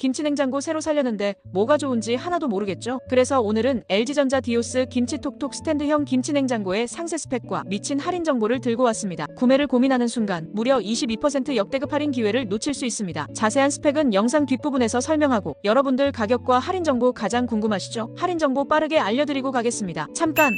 김치냉장고 새로 살려는데 뭐가 좋은지 하나도 모르겠죠? 그래서 오늘은 LG전자 디오스 김치톡톡 스탠드형 김치냉장고의 상세 스펙과 미친 할인 정보를 들고 왔습니다. 구매를 고민하는 순간 무려 22% 역대급 할인 기회를 놓칠 수 있습니다. 자세한 스펙은 영상 뒷부분에서 설명하고 여러분들 가격과 할인 정보 가장 궁금하시죠? 할인 정보 빠르게 알려드리고 가겠습니다. 잠깐!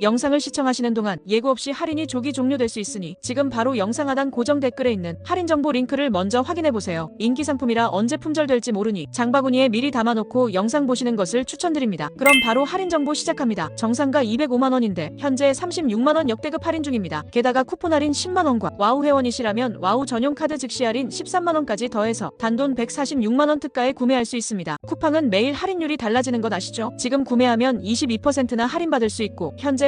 영상을 시청하시는 동안 예고 없이 할인이 조기 종료될 수 있으니 지금 바로 영상 하단 고정 댓글에 있는 할인 정보 링크를 먼저 확인해 보세요. 인기 상품이라 언제 품절될지 모르니 장바구니에 미리 담아놓고 영상 보시는 것을 추천드립니다. 그럼 바로 할인 정보 시작합니다. 정상가 205만 원인데 현재 36만 원 역대급 할인 중입니다. 게다가 쿠폰 할인 10만 원과 와우 회원이시라면 와우 전용 카드 즉시 할인 13만 원까지 더해서 단돈 146만 원 특가에 구매할 수 있습니다. 쿠팡은 매일 할인율이 달라지는 것 아시죠? 지금 구매하면 22%나 할인받을 수 있고 현재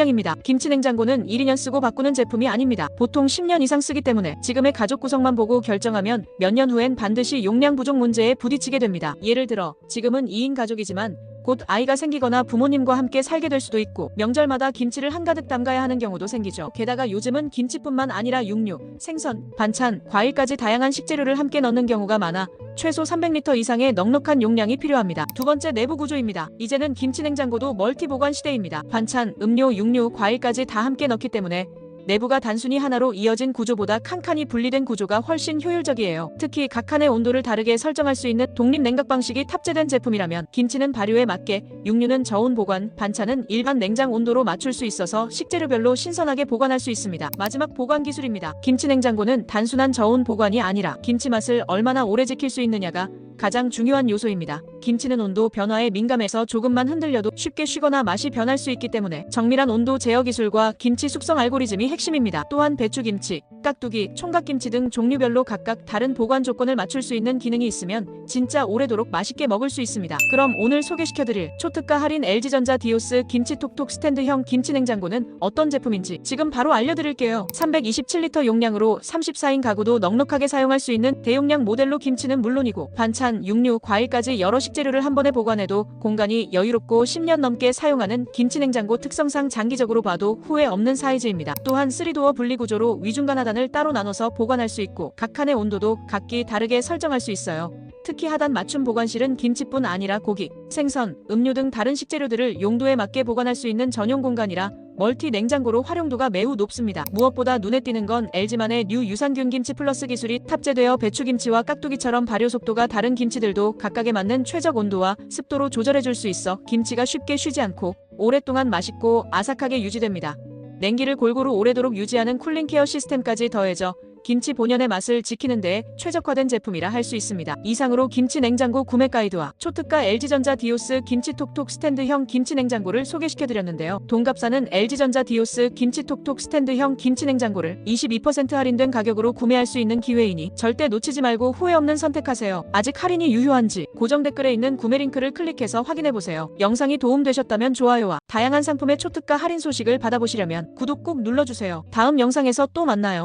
입니다. 김치 냉장고는 1, 2년 쓰고 바꾸는 제품이 아닙니다. 보통 10년 이상 쓰기 때문에 지금의 가족 구성만 보고 결정하면 몇 년 후엔 반드시 용량 부족 문제에 부딪히게 됩니다. 예를 들어 지금은 2인 가족이지만 곧 아이가 생기거나 부모님과 함께 살게 될 수도 있고 명절마다 김치를 한가득 담가야 하는 경우도 생기죠. 게다가 요즘은 김치뿐만 아니라 육류, 생선, 반찬, 과일까지 다양한 식재료를 함께 넣는 경우가 많아 최소 300리터 이상의 넉넉한 용량이 필요합니다. 두 번째 내부 구조입니다. 이제는 김치 냉장고도 멀티 보관 시대입니다. 반찬, 음료, 육류, 과일까지 다 함께 넣기 때문에 내부가 단순히 하나로 이어진 구조보다 칸칸이 분리된 구조가 훨씬 효율적이에요. 특히 각 칸의 온도를 다르게 설정할 수 있는 독립 냉각 방식이 탑재된 제품이라면 김치는 발효에 맞게, 육류는 저온 보관, 반찬은 일반 냉장 온도로 맞출 수 있어서 식재료별로 신선하게 보관할 수 있습니다. 마지막 보관 기술입니다. 김치 냉장고는 단순한 저온 보관이 아니라 김치 맛을 얼마나 오래 지킬 수 있느냐가 가장 중요한 요소입니다. 김치는 온도 변화에 민감해서 조금만 흔들려도 쉽게 쉬거나 맛이 변할 수 있기 때문에 정밀한 온도 제어 기술과 김치 숙성 알고리즘이 핵심입니다. 또한 배추김치, 깍두기, 총각김치 등 종류별로 각각 다른 보관 조건을 맞출 수 있는 기능이 있으면 진짜 오래도록 맛있게 먹을 수 있습니다. 그럼 오늘 소개시켜드릴 초특가 할인 LG전자 디오스 김치톡톡 스탠드형 김치냉장고는 어떤 제품인지 지금 바로 알려드릴게요. 327리터 용량으로 34인 가구도 넉넉하게 사용할 수 있는 대용량 모델로 김치는 물론이고 반찬, 육류, 과일까지 여러 식재료를 한 번에 보관해도 공간이 여유롭고 10년 넘게 사용하는 김치냉장고 특성상 장기적으로 봐도 후회 없는 사이즈입니다. 또한 3도어 분리구조로 위중간 하단을 따로 나눠서 보관할 수 있고 각 칸의 온도도 각기 다르게 설정할 수 있어요. 특히 하단 맞춤 보관실은 김치뿐 아니라 고기, 생선, 음료 등 다른 식재료들을 용도에 맞게 보관할 수 있는 전용 공간이라 멀티 냉장고로 활용도가 매우 높습니다. 무엇보다 눈에 띄는 건 LG만의 뉴 유산균 김치 플러스 기술이 탑재되어 배추김치와 깍두기처럼 발효 속도가 다른 김치들도 각각에 맞는 최적 온도와 습도로 조절해줄 수 있어 김치가 쉽게 쉬지 않고 오랫동안 맛있고 아삭하게 유지됩니다. 냉기를 골고루 오래도록 유지하는 쿨링 케어 시스템까지 더해져 김치 본연의 맛을 지키는 데 최적화된 제품이라 할 수 있습니다. 이상으로 김치 냉장고 구매 가이드와 초특가 LG전자 디오스 김치톡톡 스탠드형 김치 냉장고를 소개시켜드렸는데요. 동갑사는 LG전자 디오스 김치톡톡 스탠드형 김치 냉장고를 22% 할인된 가격으로 구매할 수 있는 기회이니 절대 놓치지 말고 후회 없는 선택하세요. 아직 할인이 유효한지 고정 댓글에 있는 구매 링크를 클릭해서 확인해보세요. 영상이 도움되셨다면 좋아요와 다양한 상품의 초특가 할인 소식을 받아보시려면 구독 꼭 눌러주세요. 다음 영상에서 또 만나요.